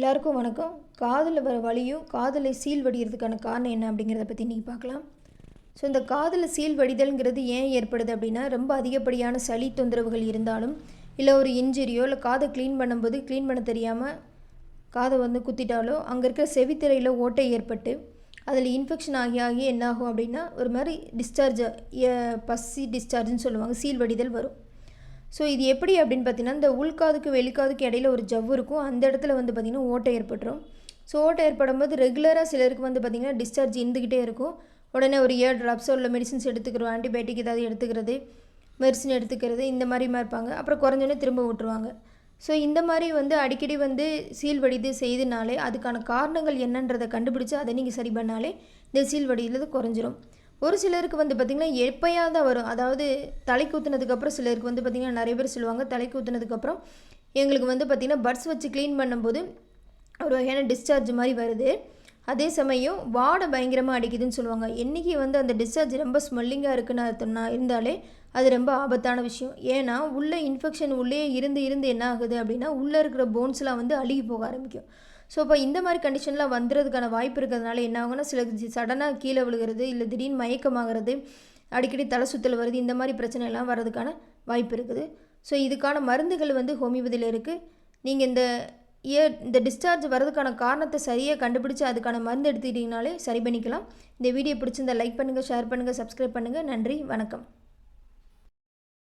எல்லாருக்கும் வணக்கம். காதில் வர வலியும் காதலை சீல் வடிகிறதுக்கான காரணம் என்ன அப்படிங்கிறத பற்றி இன்றைக்கி பார்க்கலாம். ஸோ இந்த காதில் சீல் வடிதல்ங்கிறது ஏன் ஏற்படுது அப்படின்னா ரொம்ப அதிகப்படியான சளி தொந்தரவுகள் இருந்தாலும் இல்லை ஒரு இன்ஜுரியோ இல்லை காதை க்ளீன் பண்ணும்போது க்ளீன் பண்ண தெரியாமல் காதை வந்து குத்திட்டாலோ அங்கே இருக்கிற செவித்திரையில் ஓட்டை ஏற்பட்டு அதில் இன்ஃபெக்ஷன் ஆகி ஆகி என்னாகும் அப்படின்னா ஒரு மாதிரி டிஸ்சார்ஜ் பசி டிஸ்சார்ஜ்னு சொல்லுவாங்க சீல் வடிதல் வரும். ஸோ இது எப்படி அப்படின்னு பார்த்தீங்கன்னா இந்த உள்காதுக்கு வெளிக்காதுக்கு இடையில ஒரு ஜவ்வு இருக்கும். அந்த இடத்துல வந்து பார்த்திங்கன்னா ஓட்டை ஏற்பட்டுரும். ஸோ ஓட்டை ஏற்படும் போது ரெகுலராக சிலருக்கு வந்து பார்த்திங்கன்னா டிஸ்சார்ஜ் இருந்துக்கிட்டே இருக்கும். உடனே ஒரு இயர் ட்ராப்ஸோ இல்லை மெடிசின்ஸ் எடுத்துக்கிறோம் ஆன்டிபயோட்டிக் ஏதாவது எடுத்துக்கிறது மெடிசின் எடுத்துக்கிறது இந்த மாதிரிமா இருப்பாங்க. அப்புறம் குறைஞ்சோடனே திரும்ப விட்டுருவாங்க ஸோ இந்த மாதிரி வந்து அடிக்கடி வந்து சீல் வடிது செய்தனாலே அதுக்கான காரணங்கள் என்னன்றதை கண்டுபிடிச்சி அதை நீங்கள் சரி பண்ணாலே இந்த சீல் வடிகிறது குறைஞ்சிரும். ஒரு சிலருக்கு வந்து பார்த்திங்கன்னா எப்போயாவது தான் வரும். அதாவது தலை ஊற்றுனதுக்கப்புறம் சிலருக்கு வந்து பார்த்திங்கன்னா நிறைய பேர் சொல்லுவாங்க தலை கூத்துனதுக்கப்புறம் எங்களுக்கு வந்து பார்த்திங்கன்னா பட்ஸ் வச்சு க்ளீன் பண்ணும்போது ஒரு வகையான டிஸ்சார்ஜ் மாதிரி வருது. அதே சமயம் வாடை பயங்கரமாக அடிக்குதுன்னு சொல்லுவாங்க. என்றைக்கு வந்து அந்த டிஸ்சார்ஜ் ரொம்ப ஸ்மெல்லிங்காக இருக்குன்னு அர்த்தம்னா இருந்தாலே அது ரொம்ப ஆபத்தான விஷயம். ஏன்னா உள்ளே இன்ஃபெக்ஷன் உள்ளே இருந்து இருந்து என்ன ஆகுது அப்படின்னா உள்ளே இருக்கிற போன்ஸ்லாம் வந்து அழுகி போக ஆரம்பிக்கும். ஸோ இப்போ இந்த மாதிரி கண்டிஷன்லாம் வந்துறதுக்கான வாய்ப்பு இருக்கிறதுனால என்ன ஆகும்னா சில சடனாக கீழே விழுகிறது இல்லை திடீர்னு மயக்கமாகிறது அடிக்கடி தலை சுத்தல் வருது இந்த மாதிரி பிரச்சனை எல்லாம் வர்றதுக்கான வாய்ப்பு இருக்குது. ஸோ இதுக்கான மருந்துகள் வந்து ஹோமியோபதியில் இருக்குது நீங்கள் இந்த இயர் இந்த டிஸ்சார்ஜ் வர்றதுக்கான காரணத்தை சரியாக கண்டுபிடிச்சி அதுக்கான மருந்து எடுத்துக்கிட்டிங்கனாலே சரி பண்ணிக்கலாம். இந்த வீடியோ பிடிச்சிருந்தால் லைக் பண்ணுங்கள் ஷேர் பண்ணுங்கள் சப்ஸ்கிரைப் பண்ணுங்கள் நன்றி வணக்கம்.